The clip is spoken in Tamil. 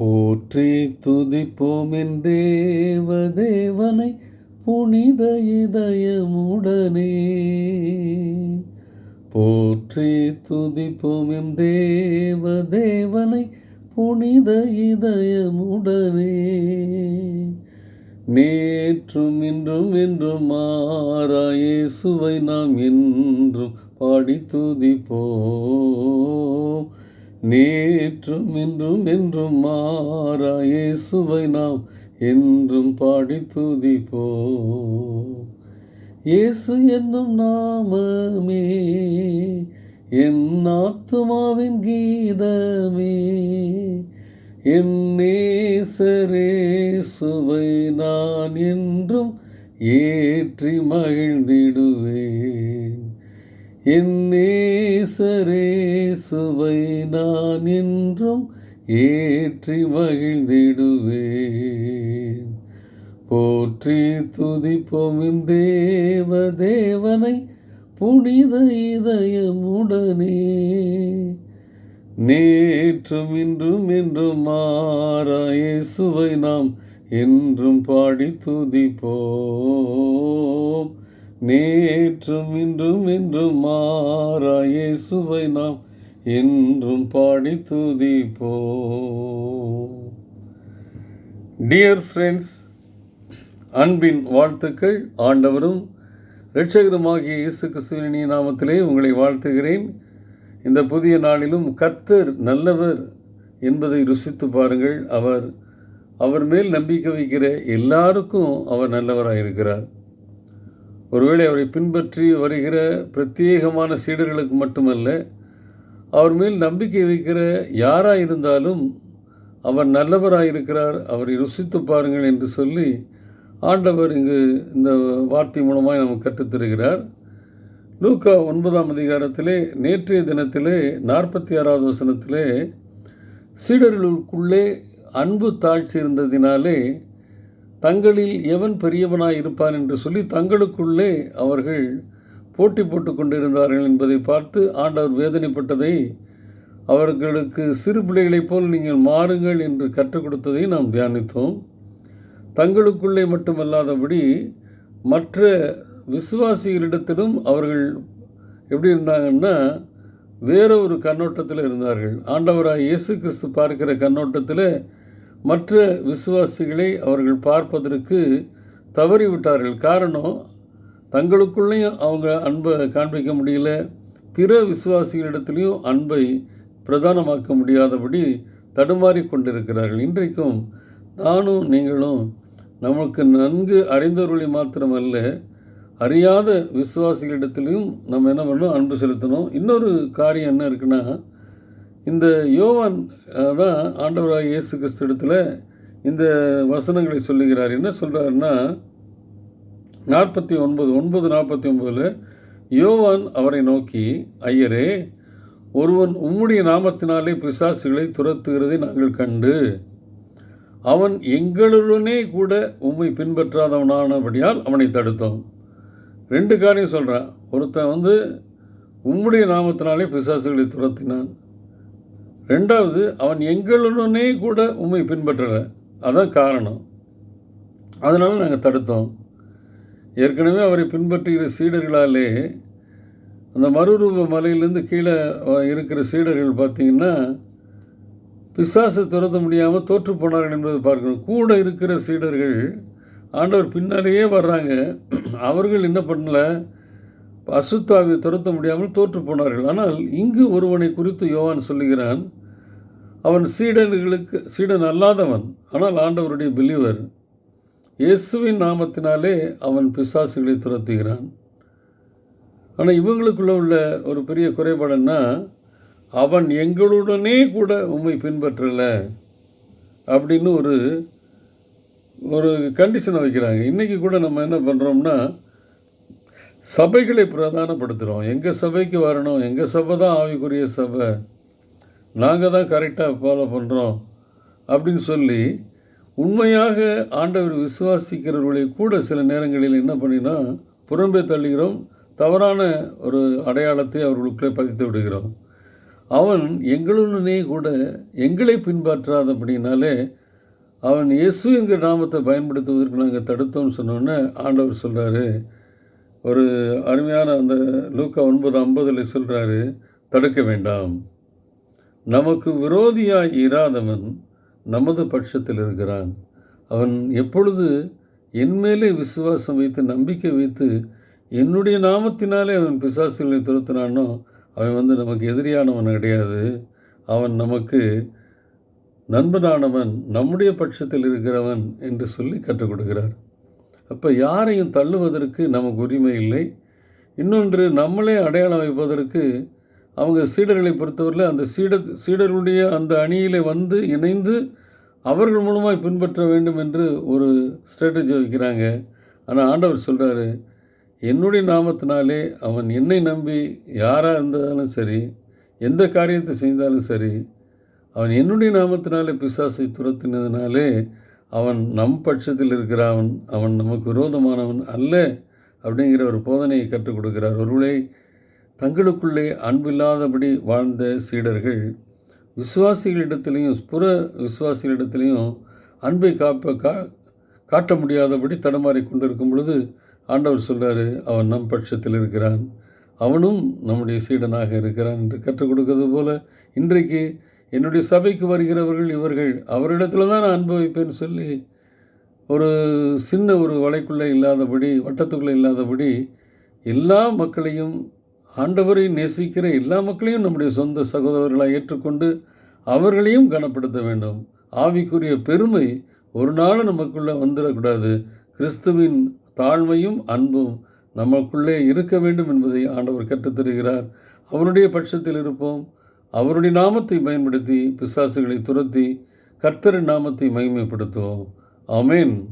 போற்றி துதிப்போம் என் தேவதேவனை புனித இதயமுடனே. போற்றி துதிப்போம் எம் தேவதேவனை புனித இதயமுடனே. நேற்றும் இன்றும் என்றும் மாறாயே சுவை நாம் என்றும் பாடி துதிப்போம். நேற்றும் இன்றும் என்றும் மாறா இயேசுவை நாம் என்றும் பாடி துதிப்போ இயேசு என்னும் நாமமே என் ஆத்துமாவின் கீதமே என் நேசரே சுவை நான் என்றும் ஏற்றி மகிழ்ந்திடுவேன். என் நேசரே சுவை நான் என்றும் ஏற்றி மகிழ்ந்திடுவேன். போற்றி துதிப்போமின் தேவ தேவனை புனித இதயமுடனே நேற்றும் இன்றும் என்றும் மாறாய சுவை நாம் என்றும் பாடி துதிப்போம். நேற்றும் இன்றும் என்றும் மாறாய சுவை நாம் என்றும் பாடி துதிப்போ. டியர் ஃப்ரெண்ட்ஸ் அன்பின் வாழ்த்துக்கள். ஆண்டவரும் இரட்சகருமாகிய இயேசு கிறிஸ்துவின் நாமத்திலே உங்களை வாழ்த்துகிறேன். இந்த புதிய நாளிலும் கர்த்தர் நல்லவர் என்பதை ருசித்து பாருங்கள். அவர் அவர் மேல் நம்பிக்கை வைக்கிற எல்லாருக்கும் அவர் நல்லவராக இருக்கிறார் ஒருவேளை அவரை பின்பற்றி வருகிற பிரத்யேகமான சீடர்களுக்கு மட்டுமல்ல அவர் மேல் நம்பிக்கை வைக்கிற யாராக இருந்தாலும் அவர் நல்லவராக இருக்கிறார் அவரை ருசித்து பாருங்கள் என்று சொல்லி ஆண்டவர் இங்கு இந்த வார்த்தை மூலமாக நமக்கு கற்றுத்தருகிறார். லூக்கா ஒன்பதாம் அதிகாரத்திலே நேற்றைய தினத்திலே நாற்பத்தி ஆறாவது வசனத்திலே சீடர்களுக்குள்ளே அன்பு தாழ்ச்சி இருந்ததினாலே தங்களில் எவன் பெரியவனாய் இருப்பான் என்று சொல்லி தங்களுக்குள்ளே அவர்கள் போட்டி போட்டு கொண்டிருந்தார்கள் என்பதை பார்த்து ஆண்டவர் வேதனைப்பட்டதை அவர்களுக்கு சிறு பிள்ளைகளைப் போல் நீங்கள் மாறுங்கள் என்று கற்றுக் கொடுத்ததை நாம் தியானித்தோம். தங்களுக்குள்ளே மட்டுமல்லாதபடி மற்ற விசுவாசிகளிடத்திலும் அவர்கள் எப்படி இருந்தாங்கன்னா வேற ஒரு கண்ணோட்டத்தில் இருந்தார்கள். ஆண்டவராக இயேசு கிறிஸ்து பார்க்கிற கண்ணோட்டத்தில் மற்ற விசுவாசிகளை அவர்கள் பார்ப்பதற்கு தவறிவிட்டார்கள். காரணம் தங்களுக்குள்ளேயும் அவங்க அன்பை காண்பிக்க முடியல. பிற விசுவாசிகளிடத்திலையும் அன்பை பிரதானமாக்க முடியாதபடி தடுமாறி கொண்டிருக்கிறார்கள். இன்றைக்கும் நானும் நீங்களும் நமக்கு நன்கு அறிந்தவர்களை மாத்திரமல்ல அறியாத விசுவாசிகளிடத்திலையும் நம்ம என்ன பண்ணணும்? அன்பு செலுத்தணும். இன்னொரு காரியம் என்ன இருக்குன்னா இந்த யோவான் தான் ஆண்டவராக இயேசு கிறிஸ்து இடத்துல இந்த வசனங்களை சொல்லுகிறார். என்ன சொல்கிறாருன்னா நாற்பத்தி ஒன்பது ஒன்பது நாற்பத்தி ஒன்பதில் யோவான் அவரை நோக்கி ஐயரே ஒருவன் உம்முடைய நாமத்தினாலே பிசாசுகளை துரத்துகிறதை நாங்கள் கண்டு அவன் எங்களுடனே கூட உம்மை பின்பற்றாதவனானபடியால் அவனை தடுத்தோம். ரெண்டு காரியம் சொல்கிறான் ஒருத்தன் வந்து உம்முடைய நாமத்தினாலே பிசாசுகளை துரத்தினான். ரெண்டாவது அவன் எங்களுடனே கூட உம்மை பின்பற்றலை. அதான் காரணம். அதனால் நாங்கள் தடுத்தோம். ஏற்கனவே அவரை பின்பற்றுகிற சீடர்களாலே அந்த மறுரூப மலையிலேருந்து கீழே இருக்கிற சீடர்கள் பார்த்தீங்கன்னா பிசாசை துரத்த முடியாமல் தோற்று போனார்கள் என்பதை பார்க்கணும். கூட இருக்கிற சீடர்கள் ஆண்டவர் பின்னாலேயே வர்றாங்க. அவர்கள் என்ன பண்ணல? அசுத்தாவை துரத்த முடியாமல் தோற்று போனார்கள். ஆனால் இங்கு ஒருவனை குறித்து யோவான் சொல்லுகிறான் அவன் சீடர்களுக்கு சீடன் அல்லாதவன். ஆனால் ஆண்டவருடைய பிலிவர் இயேசுவின் நாமத்தினாலே அவன் பிசாசுகளை துரத்துகிறான். ஆனால் இவங்களுக்குள்ள உள்ள ஒரு பெரிய குறைபாடுன்னா அவன் எங்களுடனே கூட உண்மை பின்பற்றலை அப்படின்னு ஒரு ஒரு கண்டிஷனை வைக்கிறாங்க. இன்றைக்கி கூட நம்ம என்ன பண்ணுறோம்னா சபைகளை பிரதானப்படுத்துகிறோம் எங்கள் சபைக்கு வரணும்? எங்கள் சபை தான் ஆவிக்குரிய சபை? நாங்கள் தான் கரெக்டாக ஃபாலோ பண்ணுறோம் அப்படின்னு சொல்லி உண்மையாக ஆண்டவர் விசுவாசிக்கிறவர்களை கூட சில நேரங்களில் என்ன பண்ணினா புறம்பே தள்ளுகிறோம். தவறான ஒரு அடையாளத்தை அவர்களுக்குள்ளே பதித்து விடுகிறோம். அவன் எங்களுடனே கூட எங்களை பின்பற்றாத அப்படின்னாலே அவன் இயேசு என்கிற நாமத்தை பயன்படுத்துவதற்கு நாங்கள் தடுத்தோம்னு சொன்னோன்னே ஆண்டவர் சொல்கிறாரு ஒரு அருமையான அந்த லூக்கா ஒன்பது ஐம்பதில் சொல்கிறாரு தடுக்க வேண்டாம். நமக்கு விரோதியாய் இராதவன் நமது பட்சத்தில் இருக்கிறான். அவன் எப்பொழுது என்மேலே விசுவாசம் வைத்து நம்பிக்கை வைத்து என்னுடைய நாமத்தினாலே அவன் பிசாசுகளை துரத்தினானோ அவன் வந்து நமக்கு எதிரியானவன் கிடையாது. அவன் நமக்கு நண்பனானவன் நம்முடைய பட்சத்தில் இருக்கிறவன் என்று சொல்லி கற்றுக் கொடுக்கிறார். அப்போ யாரையும் தள்ளுவதற்கு நமக்கு உரிமை இல்லை. இன்னொன்று நம்மளே அடையாளம் வைப்பதற்கு அவங்க சீடர்களை பொறுத்தவரையில் அந்த சீட சீடர்களுடைய அந்த அணியில் வந்து இணைந்து அவர்கள் மூலமாய் பின்பற்ற வேண்டும் என்று ஒரு ஸ்ட்ராட்டஜி வைக்கிறாங்க. ஆனால் ஆண்டவர் சொல்கிறாரு என்னுடைய நாமத்தினாலே அவன் என்னை நம்பி யாராக இருந்தாலும் சரி எந்த காரியத்தை செய்தாலும் சரி அவன் என்னுடைய நாமத்தினாலே பிசாசை துரத்தினதுனாலே அவன் நம் பட்சத்தில் இருக்கிறவன் அவன் நமக்கு விரோதமானவன் அல்ல அப்படிங்கிற ஒரு போதனையை கற்றுக் கொடுக்கிறார். ஒருவேளை தங்களுக்குள்ளே அன்பில்லாதபடி வாழ்ந்த சீடர்கள் விசுவாசிகளிடத்திலையும் புற விசுவாசிகளிடத்திலையும் அன்பை காப்ப கா காட்ட முடியாதபடி தடமாறி கொண்டிருக்கும் பொழுது ஆண்டவர் சொல்கிறாரு அவன் நம் பட்சத்தில் இருக்கிறான். அவனும் நம்முடைய சீடனாக இருக்கிறான் என்று கற்றுக் கொடுக்கிறது போல இன்றைக்கு என்னுடைய சபைக்கு வருகிறவர்கள் இவர்கள் அவரிடத்துல தான் நான் அனுபவிப்பேன்னு சொல்லி ஒரு சின்ன ஒரு வலைக்குள்ளே இல்லாதபடி வட்டத்துக்குள்ளே இல்லாதபடி எல்லா மக்களையும் ஆண்டவரை நேசிக்கிற எல்லா மக்களையும் நம்முடைய சொந்த சகோதரர்களாக ஏற்றுக்கொண்டு அவர்களையும் கனப்படுத்த வேண்டும். ஆவிக்குரிய பெருமை ஒரு நாள் நமக்குள்ளே வந்துடக்கூடாது. கிறிஸ்துவின் தாழ்மையும் அன்பும் நமக்குள்ளே இருக்க வேண்டும் என்பதை ஆண்டவர் கற்றுத்தருகிறார். அவருடைய பட்சத்தில் இருப்போம். அவருடைய நாமத்தை பயன்படுத்தி பிசாசுகளை துரத்தி கர்த்தரின் நாமத்தை மகிமைப்படுத்துவோம். அமேன்